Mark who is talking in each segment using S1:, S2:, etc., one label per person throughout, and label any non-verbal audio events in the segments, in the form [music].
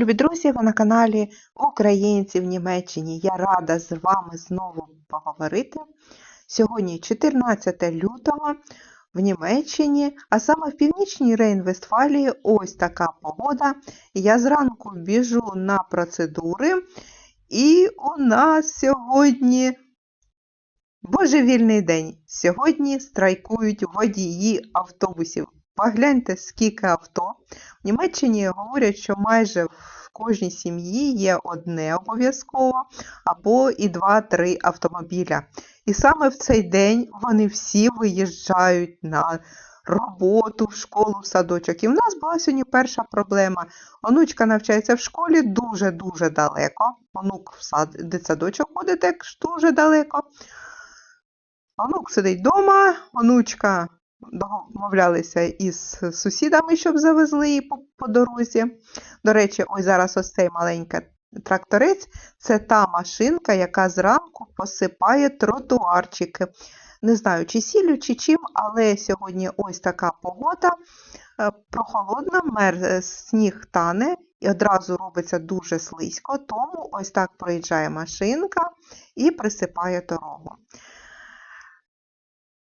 S1: Любі друзі! Ви на каналі Українці в Німеччині. Я рада з вами знову поговорити. Сьогодні 14 лютого в Німеччині, а саме в північній Рейн-Вестфалії ось така погода. Я зранку біжу на процедури, і у нас сьогодні божевільний день. Сьогодні страйкують водії автобусів. Погляньте, скільки авто. В Німеччині говорять, що майже в кожній сім'ї є одне обов'язково, або і два-три автомобіля. І саме в цей день вони всі виїжджають на роботу, в школу, в садочок. І в нас була сьогодні перша проблема. Онучка навчається в школі дуже-дуже далеко. Онук в сад, дитсадочок буде теж дуже далеко. Онук сидить вдома, онучка домовлялися із сусідами, щоб завезли її по, по дорозі. До речі, ось зараз ось цей маленький тракторець це та машинка, яка зранку посипає тротуарчики. Не знаю, чи сіллю, чи чим, але сьогодні ось така погода е, прохолодна, мер, сніг тане і одразу робиться дуже слизько, тому ось так проїжджає машинка і присипає дорогу.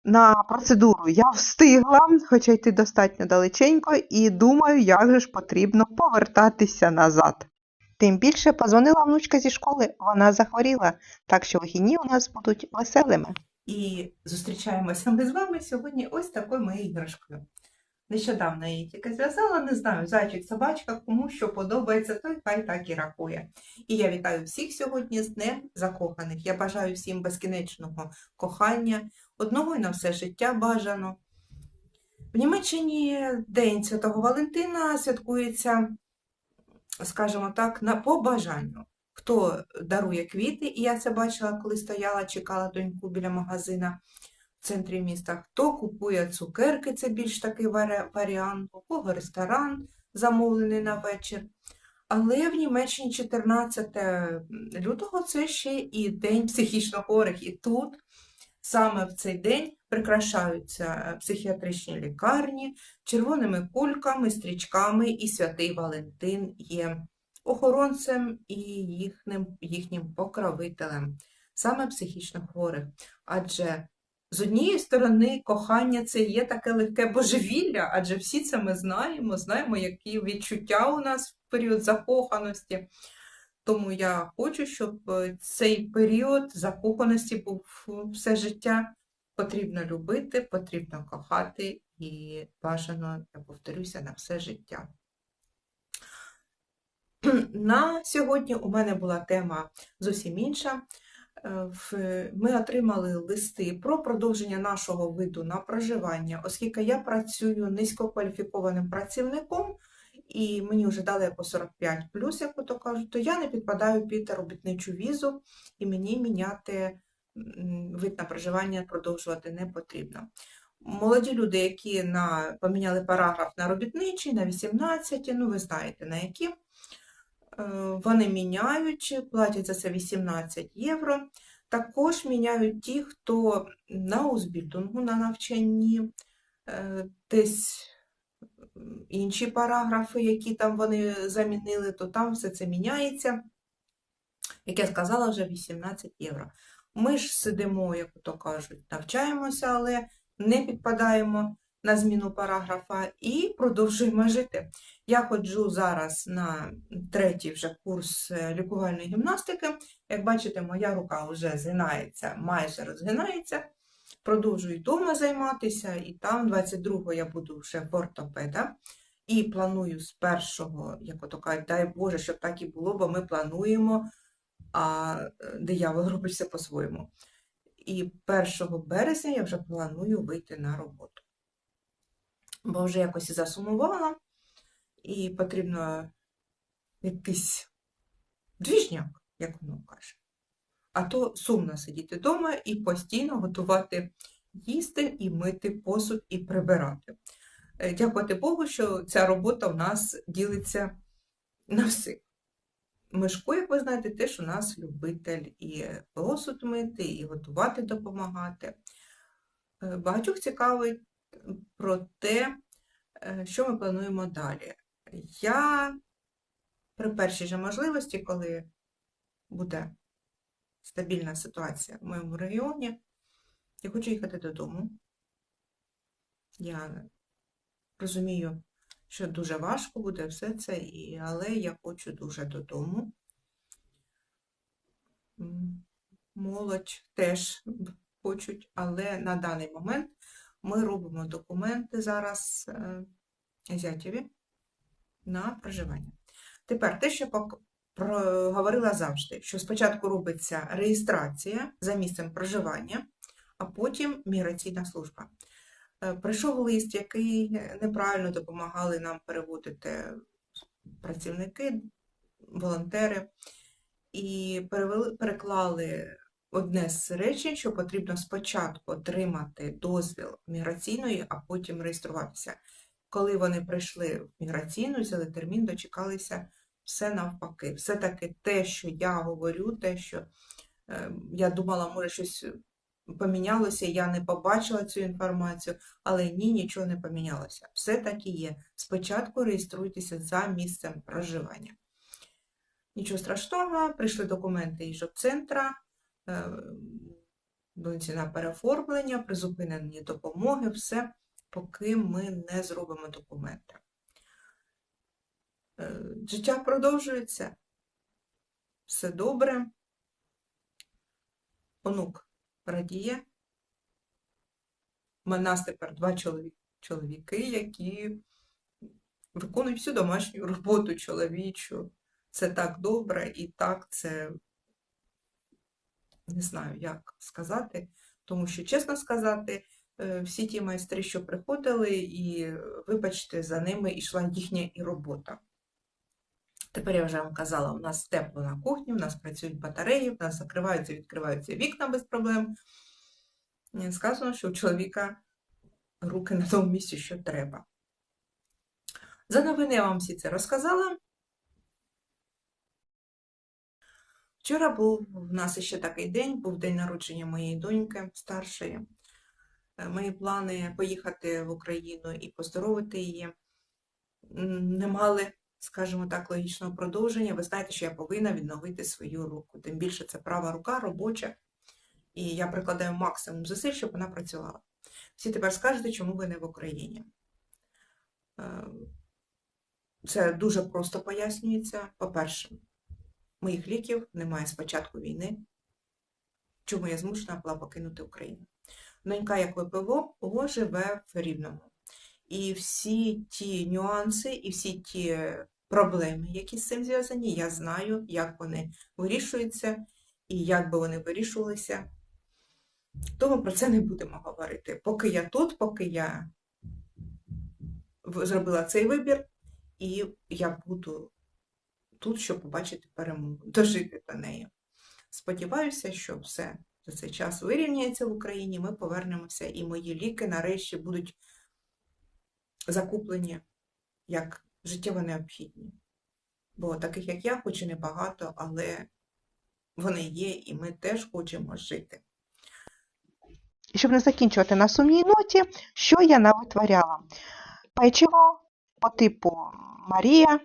S1: На процедуру я встигла, хоча йти достатньо далеченько, і думаю, як же ж потрібно повертатися назад. Тим більше позвонила внучка зі школи, вона захворіла, так що вихідні у нас будуть веселими.
S2: І зустрічаємося ми з вами сьогодні ось такою моєю іграшкою. Нещодавно її тільки зв'язала, не знаю, зайчик, собачка, кому що подобається, той хай так і рахує. І я вітаю всіх сьогодні з Днем закоханих. Я бажаю всім безкінечного кохання, одного і на все життя бажано. В Німеччині День Святого Валентина святкується, скажімо так, на по бажанню. Хто дарує квіти, і я це бачила, коли стояла, чекала доньку біля магазина в центрі міста. Хто купує цукерки, це більш такий варіант, у кого ресторан замовлений на вечір. Але в Німеччині 14 лютого це ще і День психічно хворих. І тут саме в цей день прикрашаються психіатричні лікарні червоними кульками, стрічками, і святий Валентин є охоронцем і їхнім, їхнім покровителем, саме психічно хворих. Адже з однієї сторони, кохання це є таке легке божевілля, адже всі це ми знаємо, знаємо, які відчуття у нас в період закоханості. Тому я хочу, щоб цей період закоханості був все життя. Потрібно любити, потрібно кохати і бажано, я повторюся, на все життя. [clears throat] На сьогодні у мене була тема зовсім інша. Е, ми отримали листи про продовження нашого виду на проживання, оскільки я працюю низькокваліфікованим працівником, і мені вже далеко 45 плюс, як то кажуть, то я не підпадаю під робітничу візу, і мені міняти вид на проживання продовжувати не потрібно. Молоді люди, які на, поміняли параграф на робітничий, на 18, ну ви знаєте на які. Е, вони міняють, платять за це 18 євро. Також міняють ті, хто на узбільдингу на навчанні, е, десь інші параграфи, які там вони замінили, то там все це міняється. Як я сказала, вже 18 євро. Ми ж сидимо, як то кажуть, навчаємося, але не підпадаємо на зміну параграфа і продовжуємо жити. Я ходжу зараз на третій вже курс е, лікувальної гімнастики. Як бачите, моя рука вже згинається, майже розгинається. Продовжую вдома займатися, і там 22-го я буду вже в ортопеда. І планую з першого, як ото кажуть, дай Боже, щоб так і було, бо ми плануємо, а диявол робить все по-своєму. І 1 березня я вже планую вийти на роботу бо вже якось засумувала, і потрібно якийсь двіжняк, як воно каже. А то сумно сидіти вдома і постійно готувати їсти, і мити посуд, і прибирати. Е, дякувати Богу, що ця робота в нас ділиться на всіх. Мишко, як ви знаєте, теж у нас любитель і посуд мити, і готувати допомагати. Е, багатьох цікавить про те, е, що ми плануємо далі. Я при першій же можливості, коли буде стабільна ситуація в моєму регіоні, я хочу їхати додому. Я розумію, що дуже важко буде все це, але я хочу дуже додому. Молодь теж хочуть, але на даний момент ми робимо документи зараз е, зятєві на проживання. Тепер те, що говорила завжди, що спочатку робиться реєстрація за місцем проживання, а потім міграційна служба. Е, Прийшов лист, який неправильно допомагали нам переводити працівники, волонтери, і переклали одне з речень, що потрібно спочатку отримати дозвіл міграційної, а потім реєструватися. Коли вони прийшли в міграційну, взяли термін, дочекалися все навпаки. Все-таки те, що я говорю, те, що е, я думала, може щось помінялося, я не побачила цю інформацію, але ні, нічого не помінялося. Все так і є. Спочатку реєструйтеся за місцем проживання. Нічого страшного, прийшли документи із жобцентра, доньці на переоформлення, призупинені допомоги, все, поки ми не зробимо документи. Е, Життя продовжується, все добре. Онук радіє. У нас тепер два чоловіки, які виконують всю домашню роботу чоловічу. Це так добре і так це не знаю, як сказати, тому що, чесно сказати, е, всі ті майстри, що приходили, і, вибачте, за ними йшла їхня і робота. Тепер я вже вам казала, у нас тепло на кухні, у нас працюють батареї, у нас закриваються, відкриваються вікна без проблем. Е, Сказано, що у чоловіка руки на тому місці, що треба. За новини я вам всі це розказала. Вчора був у нас ще такий день, був день народження моєї доньки старшої. Е, Мої плани поїхати в Україну і поздоровити її не мали, скажімо так, логічного продовження. Ви знаєте, що я повинна відновити свою руку. Тим більше це права рука робоча, і я прикладаю максимум зусиль, щоб вона працювала. Всі тепер скажете, чому ви не в Україні. Е, Це дуже просто пояснюється. По-перше, моїх ліків немає з початку війни, чому я змушена була покинути Україну. Донька, як ВПО, живе в Рівному. І всі ті нюанси, і всі ті проблеми, які з цим зв'язані, я знаю, як вони вирішуються і як би вони вирішувалися. Тому про це не будемо говорити. Поки я тут, поки я зробила цей вибір, і я буду тут, щоб побачити перемогу, дожити до неї. Сподіваюся, що все за цей час вирівняється в Україні, ми повернемося, і мої ліки нарешті будуть закуплені як життєво необхідні. Бо таких, як я, хоч і небагато, але вони є, і ми теж хочемо жити.
S1: Щоб не закінчувати на сумній ноті, що я навитворяла? Печиво по типу Марія.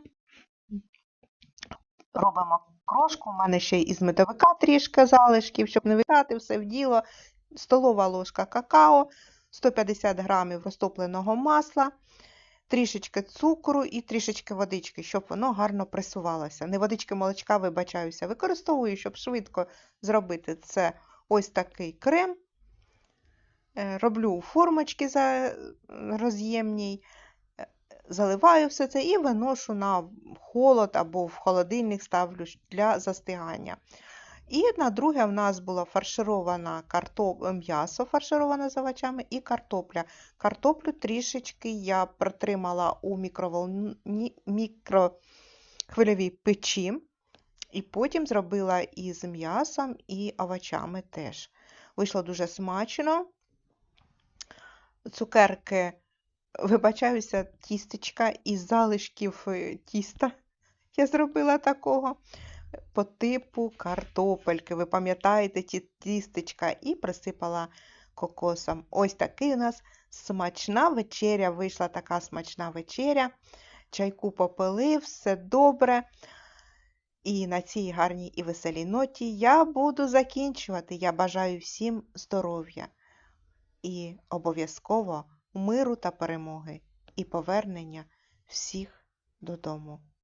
S1: Робимо крошку. У мене ще із медовика трішки залишків, щоб не викати все в діло. Столова ложка какао, 150 грамів розтопленого масла, трішечки цукру і трішечки водички, щоб воно гарно пресувалося. Не водички молочка, вибачаюся, використовую, щоб швидко зробити це ось такий крем. Е, Роблю формочки за роз'ємній, е, заливаю все це і виношу на холод або в холодильник ставлю для застигання. І на друге в нас було фарширована картоп... м'ясо фаршироване з овочами і картопля. Картоплю трішечки я протримала у мікрохвильовій печі, і потім зробила із м'ясом і овочами теж. Вийшло дуже смачно. Цукерки, вибачаюся, тістечка із залишків е, тіста. [laughs] Я зробила такого по типу картопельки. Ви пам'ятаєте ті тістечка і присипала кокосом. Ось такий у нас смачна вечеря. Вийшла така смачна вечеря. Чайку попили, все добре. І на цій гарній і веселій ноті я буду закінчувати. Я бажаю всім здоров'я і обов'язково миру та перемоги і повернення всіх додому.